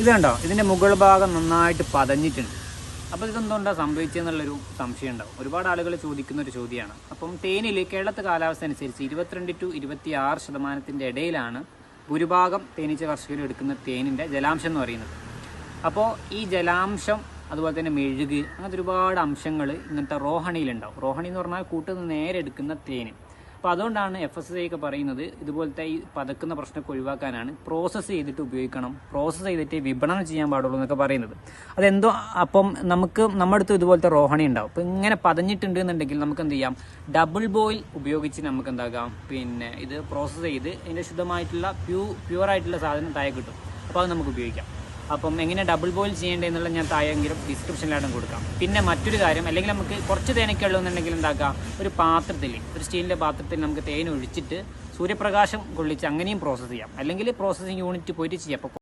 ഇത് കണ്ടോ? ഇതിന്റെ മുകൾ ഭാഗം നന്നായിട്ട് പതഞ്ഞിട്ടുണ്ട്. അപ്പോൾ ഇതെന്തുകൊണ്ടാണ് സംഭവിച്ചതെന്നുള്ളൊരു സംശയം ഉണ്ടാവും. ഒരുപാട് ആളുകൾ ചോദിക്കുന്ന ഒരു ചോദ്യമാണ്. അപ്പം തേനിൽ കേരളത്തെ കാലാവസ്ഥ അനുസരിച്ച് ഇരുപത്തിരണ്ട് ടു ഇരുപത്തി ആറ് ശതമാനത്തിന്റെ ഇടയിലാണ് ഭൂരിഭാഗം തേനീച്ച കർഷകർ എടുക്കുന്ന തേനിന്റെ ജലാംശം എന്ന് പറയുന്നത്. അപ്പോൾ ഈ ജലാംശം അതുപോലെ തന്നെ മെഴുക് അങ്ങനത്തെ ഒരുപാട് അംശങ്ങൾ ഇങ്ങനത്തെ റോഹണിയിലുണ്ടാവും. റോഹണി എന്ന് പറഞ്ഞാൽ കൂട്ടുനിന്ന് നേരെ എടുക്കുന്ന തേന്. അപ്പോൾ അതുകൊണ്ടാണ് എഫ് എസ് ഐ ഒക്കെ പറയുന്നത് ഇതുപോലത്തെ ഈ പതക്കുന്ന പ്രശ്നമൊക്കെ ഒഴിവാക്കാനാണ്. പ്രോസസ്സ് ചെയ്തിട്ട് ഉപയോഗിക്കണം. പ്രോസസ്സ് ചെയ്തിട്ട് വിപണനം ചെയ്യാൻ പാടുള്ളൂ എന്നൊക്കെ പറയുന്നത്. അതെന്തോ അപ്പം നമുക്ക് നമ്മുടെ അടുത്ത് ഇതുപോലത്തെ റോഹണി ഉണ്ടാവും. അപ്പോൾ ഇങ്ങനെ പതഞ്ഞിട്ടുണ്ട് എന്നുണ്ടെങ്കിൽ നമുക്ക് എന്ത് ചെയ്യാം? ഡബിൾ ബോയിൽ ഉപയോഗിച്ച് നമുക്ക് എന്താകാം? പിന്നെ ഇത് പ്രോസസ്സ് ചെയ്ത് ഇതിന്റെ ശുദ്ധമായിട്ടുള്ള പ്യൂ പ്യൂർ ആയിട്ടുള്ള സാധനം താഴെ കിട്ടും. അപ്പോൾ അത് നമുക്ക് ഉപയോഗിക്കാം. അപ്പം എങ്ങനെ ഡബിൾ ബോയിൽ ചെയ്യേണ്ടതെന്നുള്ള ഞാൻ താഴെങ്കിലും ഡിസ്ക്രിപ്ഷനിലായിട്ടും കൊടുക്കാം. പിന്നെ മറ്റൊരു കാര്യം അല്ലെങ്കിൽ നമുക്ക് കുറച്ച് തേനൊക്കെ ഉള്ളതെന്നുണ്ടെങ്കിൽ എന്താക്കാം? ഒരു പാത്രത്തിൽ ഒരു സ്റ്റീലിന്റെ പാത്രത്തിൽ നമുക്ക് തേൻ ഒഴിച്ചിട്ട് സൂര്യപ്രകാശം കൊള്ളിച്ച് അങ്ങനെയും പ്രോസസ്സ് ചെയ്യാം. അല്ലെങ്കിൽ പ്രോസസ്സിങ് യൂണിറ്റ് പോയിട്ട് ചെയ്യാം.